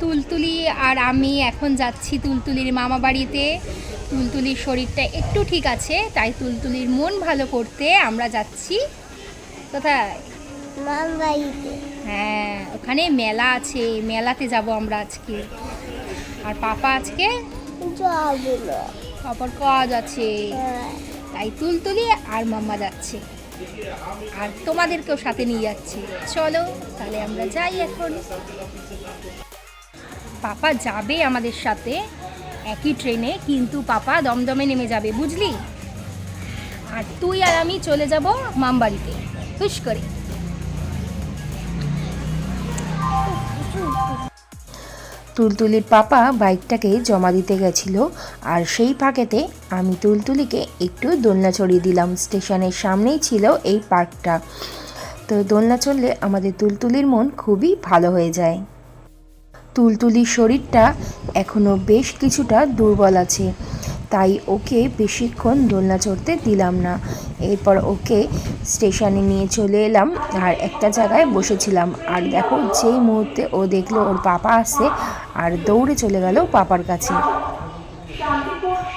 তুলতুলি আর আমি এখন যাচ্ছি তুলতুলির মামা বাড়িতে। তুলতুলির শরীরটা একটু ঠিক আছে তাই তুলতুলির মন ভালো করতে আমরা যাচ্ছি। কোথায়? হ্যাঁ ওখানে মেলা আছে মেলাতে যাব আমরা আজকে। আর পাপা আজকে? পাপার কাজ আছে। হ্যাঁ। তাই তুলতুলি আর মাম্মা যাচ্ছে। আর তোমাদেরকেও সাথে নিয়ে যাচ্ছি। চলো তাহলে আমরা যাই এখন। পাপা যাবে আমাদের সাথে, একই ট্রেনে, কিন্তু পাপা দমদমে নেমে যাবে, বুঝলি? আর তুই আর আমি চলে যাব মামবাড়িতে, হুশ করে। তুলতুলির পাপা বাইকটাকে জমা দিতে গেছিল, আর সেই ফাঁকেতে আমি তুলতুলিকে একটু দোলনা চড়িয়ে দিলাম, স্টেশনের সামনেই ছিল এই পার্কটা। তো দোলনা চড়লে আমাদের তুলতুলির মন খুবই ভালো হয়ে যায়। তুলতুলির শরীরটা এখনও বেশ কিছুটা দুর্বল আছে। তাই ওকে বেশিক্ষণ দোলনা চড়তে দিলাম না। এরপর ওকে স্টেশনে নিয়ে চলে এলাম আর একটা জায়গায় বসেছিলাম। আর দেখো, যেই মুহূর্তে ও দেখল ওর পাপা আসছে আর দৌড়ে চলে গেল পাপার কাছে।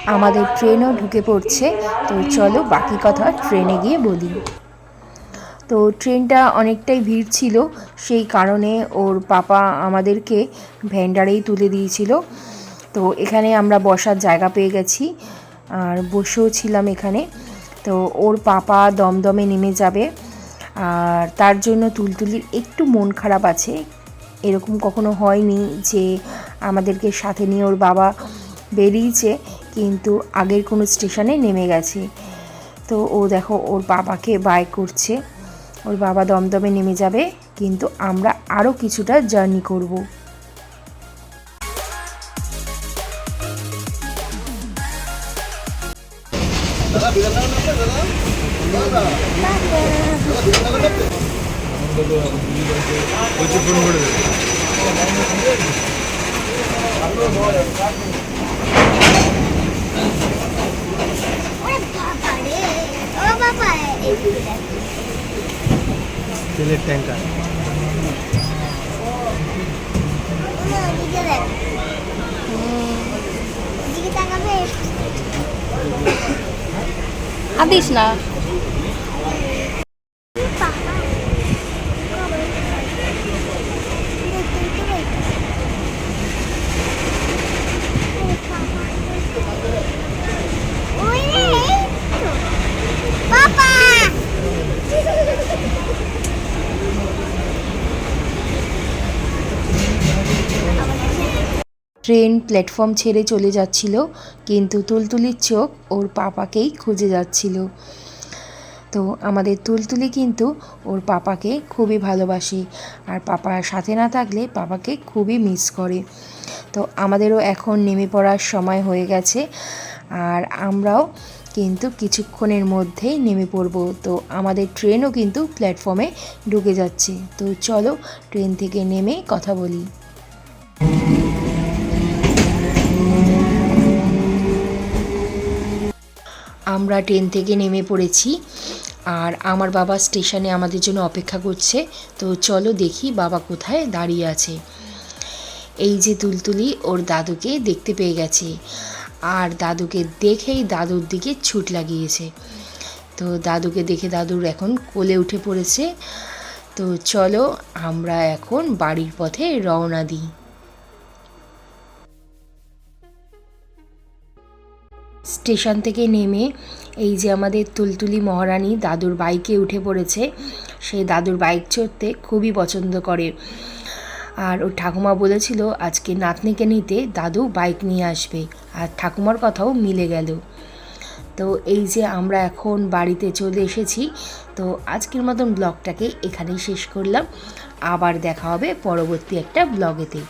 আমাদের ট্রেনও ঢুকে পড়ছে। তো চলো বাকি কথা ট্রেনে গিয়ে বলি। তো ট্রেনটা অনেকটাই ভিড় ছিল, সেই কারণে ওর পাপা আমাদেরকে ভ্যান্ডারেই তুলে দিয়েছিল। তো এখানে আমরা বসার জায়গা পেয়ে গেছি, আর বসেও ছিলাম এখানে। তো ওর পাপা দমদমে নেমে যাবে, আর তার জন্য তুলতুলির একটু মন খারাপ আছে। এরকম কখনো হয়নি যে আমাদেরকে সাথে নিয়ে ওর বাবা বেরিয়েছে, কিন্তু আগের কোনো স্টেশনে নেমে গেছে। তো ও দেখো, ওর বাবাকে বাই করছে। ওর বাবা দমদমে নেমে যাবে কিন্তু আমরা আরও কিছুটা জার্নি করব। ও বাবা তেলের ট্যাঙ্কার আদিস না বাবা কবে দেখতে তো দেখ। ওই রে, এই তো। বাবা ট্রেন প্ল্যাটফর্ম ছেড়ে চলে যাচ্ছিল, কিন্তু তুলতুলির চোখ ওর পাপাকেই খুঁজে যাচ্ছিল। তো আমাদের তুলতুলি কিন্তু ওর পাপাকে খুবই ভালোবাসে, আর পাপা সাথে না থাকলে পাপাকে খুবই মিস করে। তো আমাদেরও এখন নেমে পড়ার সময় হয়ে গেছে, আর আমরাও কিন্তু কিছুক্ষণের মধ্যেই নেমে পড়ব। তো আমাদের ট্রেনও কিন্তু প্ল্যাটফর্মে ঢুকে যাচ্ছে। তো চলো ট্রেন থেকে নেমে কথা বলি। আমরা ট্রেন থেকে নেমে পড়েছি আর আমার বাবা স্টেশনে আমাদের জন্য অপেক্ষা করছে। তো চলো দেখি বাবা কোথায় দাঁড়িয়ে আছে। এই যে তুলতুলি ওর দাদুকে দেখতে পেয়ে গেছে। আর দাদুকে দেখেই দাদুর দিকে ছুট লাগিয়েছে। তো দাদুকে দেখে দাদুর এখন কোলে উঠে পড়েছে। তো চলো আমরা এখন বাড়ির পথে রওনা দিই। স্টেশন থেকে নেমে এই যে আমাদের তুলতুলি মহারানী দাদুর বাইকে উঠে পড়েছে সে দাদুর বাইক চড়তে খুবই পছন্দ করে। আর ওর ঠাকুমা বলেছিল, আজকে নাতনিকে নিতে দাদু বাইক নিয়ে আসবে। আর ঠাকুমার কথাও মিলে গেল। তো এই যে আমরা এখন বাড়িতে চলে এসেছি, তো আজকের মতন ব্লগটাকে এখানেই শেষ করলাম। আবার দেখা হবে পরবর্তী একটা ব্লগেতে।